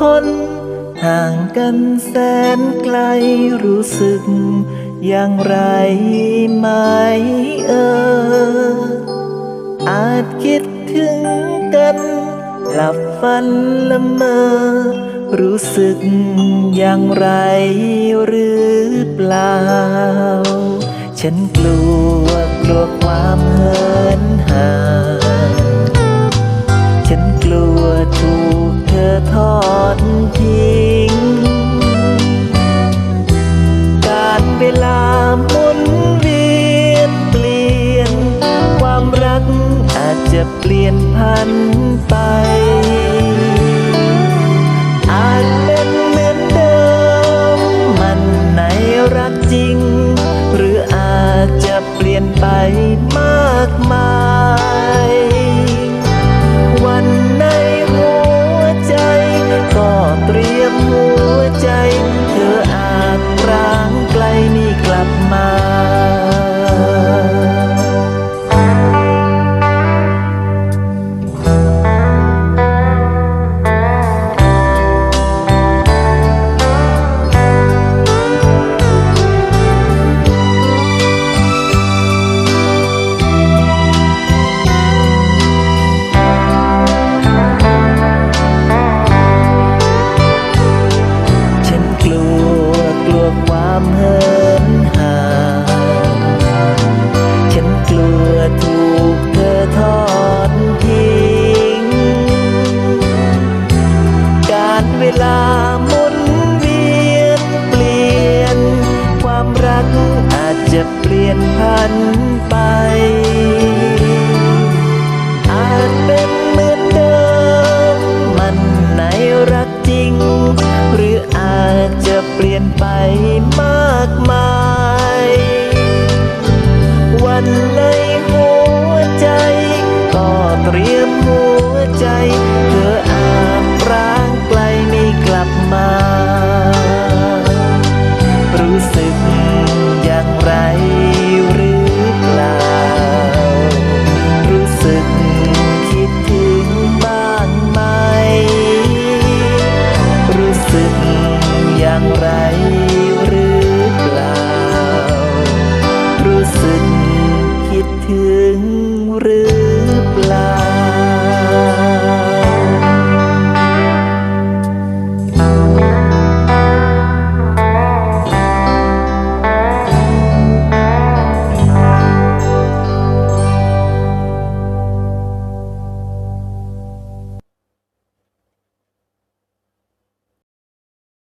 คน ห่างกันแสนไกลรู้สึก อย่างไรไหมเออ อาจคิดถึงกัน หลับฝันละเมอ รู้สึกอย่างไรหรือเปล่า ฉันกลัว จะเปลี่ยนพันไป จะเปลี่ยนพันไป อาจเป็นเหมือนเดิม มันในรักจริง หรืออาจจะเปลี่ยนไปมากมาย วันในหัวใจ ก็เตรียมหัวใจ อย่างไร